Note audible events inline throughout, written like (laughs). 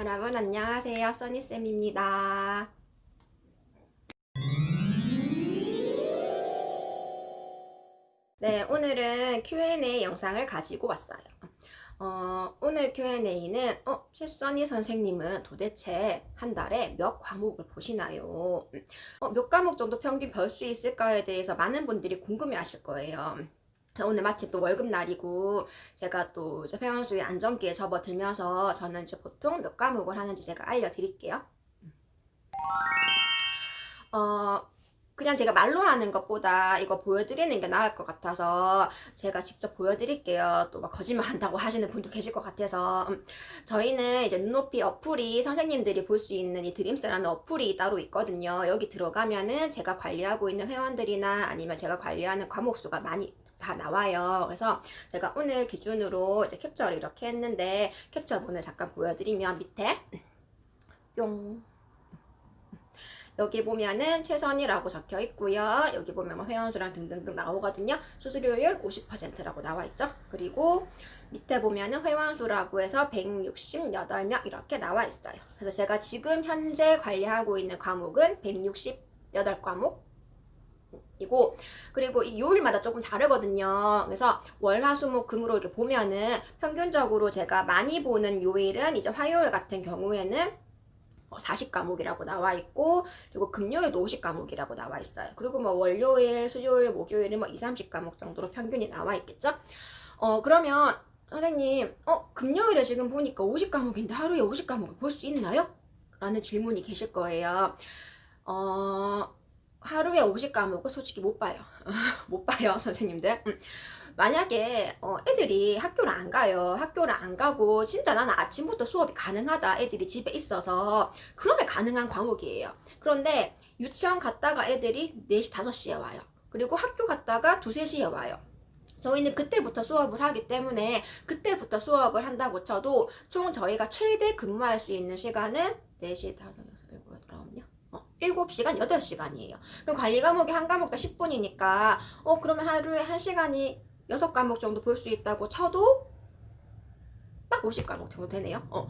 여러분 안녕하세요. 써니쌤입니다. 네, 오늘은 Q&A 영상을 가지고 왔어요. 어, 오늘 Q&A는 어, 최써니 선생님은 도대체 한 달에 몇 과목을 보시나요? 어, 몇 과목 정도 평균 벌 수 있을까에 대해서 많은 분들이 궁금해 하실 거예요. 자, 오늘 마침 또 월급날이고 제가 또 이제 회원수의 안정기에 접어들면서 저는 이제 보통 몇 과목을 하는지 제가 알려드릴게요. 어, 그냥 제가 말로 하는 것보다 이거 보여드리는 게 나을 것 같아서 제가 직접 보여드릴게요. 또 막 거짓말 한다고 하시는 분도 계실 것 같아서 음, 저희는 이제 눈높이 어플이 선생님들이 볼 수 있는 이 드림스라는 어플이 따로 있거든요. 여기 들어가면은 제가 관리하고 있는 회원들이나 아니면 제가 관리하는 과목 수가 많이 다 나와요. 그래서 제가 오늘 기준으로 이제 캡처를 이렇게 했는데 캡처본을 잠깐 보여드리면 밑에 뿅 여기 보면은 최선이라고 적혀 있고요. 여기 보면 뭐 회원수랑 등등등 나오거든요. 수수료율 50%라고 나와 있죠. 그리고 밑에 보면은 회원수라고 해서 168명 이렇게 나와 있어요. 그래서 제가 지금 현재 관리하고 있는 과목은 168과목 이고 그리고 이 요일마다 조금 다르거든요. 그래서 월화수목 금으로 이렇게 보면은 평균적으로 제가 많이 보는 요일은 이제 화요일 같은 경우에는 40과목이라고 나와 있고 그리고 금요일도 50과목이라고 나와 있어요. 그리고 뭐 월요일, 수요일, 목요일은 뭐 2, 30과목 정도로 평균이 나와 있겠죠? 어 그러면 선생님, 어 금요일에 지금 보니까 50과목인데 하루에 50과목을 볼 수 있나요? 라는 질문이 계실 거예요. 어 하루에 50과목은 솔직히 못 봐요. (laughs) 못 봐요, 선생님들. 음. 만약에 어, 애들이 학교를 안 가요. 학교를 안 가고 진짜 나는 아침부터 수업이 가능하다. 애들이 집에 있어서 그러면 가능한 과목이에요. 그런데 유치원 갔다가 애들이 4시, 5시에 와요. 그리고 학교 갔다가 2, 3시에 와요. 저희는 그때부터 수업을 하기 때문에 그때부터 수업을 한다고 쳐도 총 저희가 최대 근무할 수 있는 시간은 4시, 5, 6, 7, 8, 9요. 어, 7시간, 8시간이에요. 그럼 관리 과목이 한 과목 당 10분이니까, 어, 그러면 하루에 1시간이 6과목 정도 볼 수 있다고 쳐도 딱 50과목 정도 되네요. 어.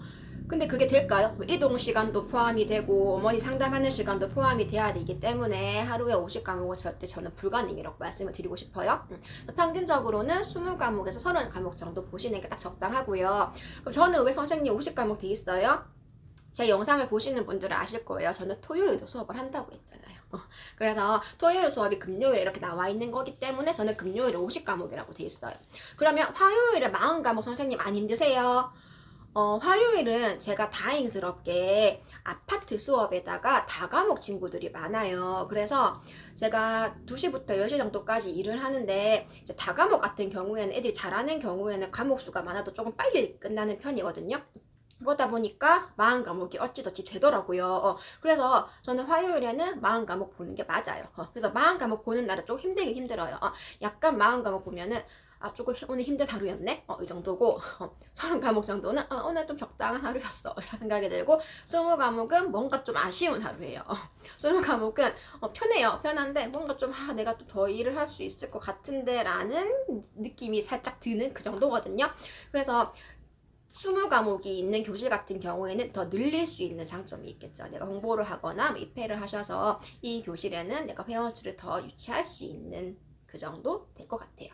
근데 그게 될까요? 뭐 이동 시간도 포함이 되고 어머니 상담하는 시간도 포함이 돼야 되기 때문에 하루에 50과목은 절대 저는 불가능이라고 말씀을 드리고 싶어요. 음. 평균적으로는 20과목에서 30과목 정도 보시는 게 딱 적당하고요. 그럼 저는 왜 선생님 50과목 돼 있어요? 제 영상을 보시는 분들은 아실 거예요. 저는 토요일도 수업을 한다고 했잖아요. 어, 그래서 토요일 수업이 금요일에 이렇게 나와 있는 거기 때문에 저는 금요일에 50과목이라고 돼 있어요. 그러면 화요일에 40과목 선생님 안 힘드세요? 어, 화요일은 제가 다행스럽게 아파트 수업에다가 다과목 친구들이 많아요. 그래서 제가 2시부터 10시 정도까지 일을 하는데 이제 다과목 같은 경우에는 애들이 잘하는 경우에는 과목 수가 많아도 조금 빨리 끝나는 편이거든요. 그러다 보니까 마흔 과목이 어찌저찌 되더라고요. 어, 그래서 저는 화요일에는 마흔 과목 보는 게 맞아요. 어, 그래서 마흔 과목 보는 날은 조금 힘들긴 힘들어요. 어, 약간 마흔 과목 보면은 아 조금 오늘 힘든 하루였네 어, 이 정도고 어, 서른 과목 정도는 어, 오늘 좀 적당한 하루였어 (laughs) 이런 생각이 들고 스무 과목은 뭔가 좀 아쉬운 하루예요 어, 스무 과목은 어, 편해요 편한데 뭔가 좀 아, 내가 또 더 일을 할 수 있을 것 같은데 라는 느낌이 살짝 드는 그 정도거든요 그래서 20 과목이 있는 교실 같은 경우에는 더 늘릴 수 있는 장점이 있겠죠. 내가 홍보를 하거나 뭐 입회를 하셔서 이 교실에는 내가 회원 수를 더 유치할 수 있는 그 정도 될 것 같아요.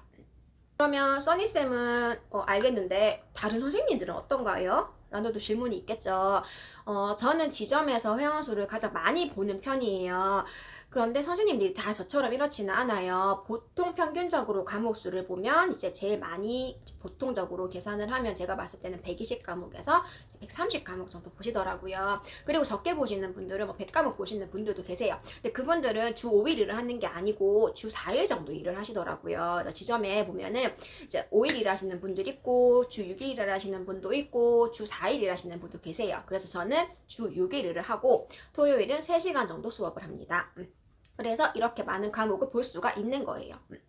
그러면 써니쌤은 어, 알겠는데 다른 선생님들은 어떤가요? 라는 또 질문이 있겠죠. 어, 저는 지점에서 회원수를 가장 많이 보는 편이에요. 그런데 선생님들이 다 저처럼 이렇지는 않아요. 보통 평균적으로 과목 수를 보면 이제 제일 많이 보통적으로 계산을 하면 제가 봤을 때는 120 과목에서 130 과목 정도 보시더라고요. 그리고 적게 보시는 분들은 뭐 100과목 보시는 분들도 계세요. 근데 그분들은 주 5일 일을 하는 게 아니고 주 4일 정도 일을 하시더라고요. 지점에 보면은 이제 5일 일하시는 분들 있고 주 6일 일을 하시는 분도 있고 주 4일 일하시는 분도 계세요. 그래서 저는 주 6일 일을 하고 토요일은 3시간 정도 수업을 합니다. 음. 그래서 이렇게 많은 과목을 볼 수가 있는 거예요. 음.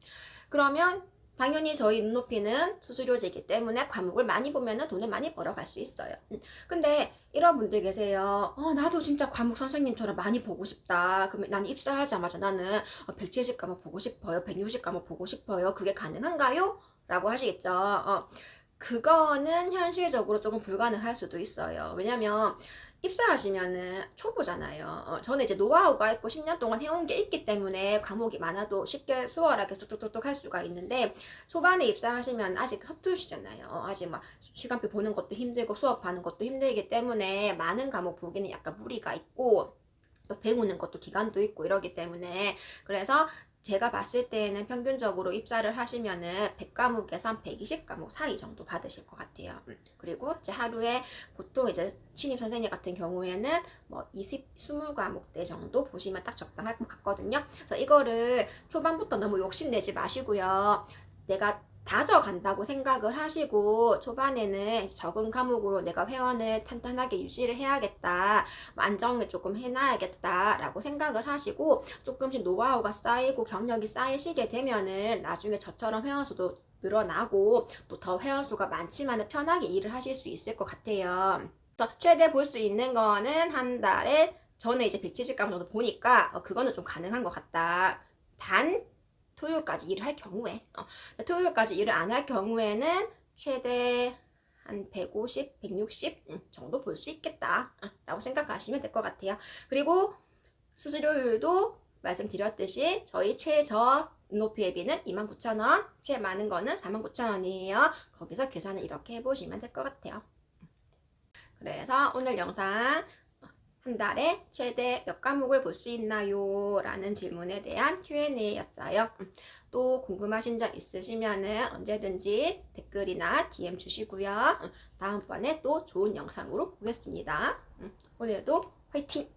그러면 당연히 저희 눈높이는 수수료제이기 때문에 과목을 많이 보면 돈을 많이 벌어갈 수 있어요. 음. 근데 이런 분들 계세요. 어, 나도 진짜 과목 선생님처럼 많이 보고 싶다. 그러면 나는 입사하자마자 나는 170과목 보고 싶어요. 160과목 보고 싶어요. 그게 가능한가요? 라고 하시겠죠. 어, 그거는 현실적으로 조금 불가능할 수도 있어요. 왜냐면 입사하시면은 초보잖아요. 어, 저는 이제 노하우가 있고 10년 동안 해온 게 있기 때문에 과목이 많아도 쉽게 수월하게 뚝뚝뚝뚝 할 수가 있는데 초반에 입사하시면 아직 서투시잖아요. 어, 아직 막 시간표 보는 것도 힘들고 수업하는 것도 힘들기 때문에 많은 과목 보기는 약간 무리가 있고 또 배우는 것도 기간도 있고 이러기 때문에 그래서 제가 봤을 때는 평균적으로 입사를 하시면은 100과목에서 한 120과목 사이 정도 받으실 것 같아요. 음, 그리고 이제 하루에 보통 이제 신입 선생님 같은 경우에는 뭐 20, 20과목대 정도 보시면 딱 적당할 것 같거든요. 그래서 이거를 초반부터 너무 욕심내지 마시고요. 내가 다져간다고 생각을 하시고 초반에는 적은 과목으로 내가 회원을 탄탄하게 유지를 해야겠다 뭐 안정을 조금 해놔야겠다 라고 생각을 하시고 조금씩 노하우가 쌓이고 경력이 쌓이시게 되면은 나중에 저처럼 회원 수도 늘어나고 또 더 회원 수가 많지만 편하게 일을 하실 수 있을 것 같아요. 최대 볼 수 있는 거는 한 달에 저는 이제 170강 정도 보니까 어, 그거는 좀 가능한 것 같다. 단 토요일까지 일을 할 경우에 어, 토요일까지 일을 안 할 경우에는 최대 한 150, 160 음, 정도 볼 수 있겠다 어, 라고 생각하시면 될 것 같아요. 그리고 수수료율도 말씀드렸듯이 저희 최저 눈높이 앱비는 29,000원, 제일 많은 거는 49,000원이에요. 거기서 계산을 이렇게 해보시면 될 것 같아요. 그래서 오늘 영상 한 달에 최대 몇 과목을 볼 수 있나요? 라는 질문에 대한 Q&A였어요. 음, 또 궁금하신 점 있으시면은 언제든지 댓글이나 DM 주시고요. 음, 다음번에 또 좋은 영상으로 보겠습니다. 음, 오늘도 화이팅!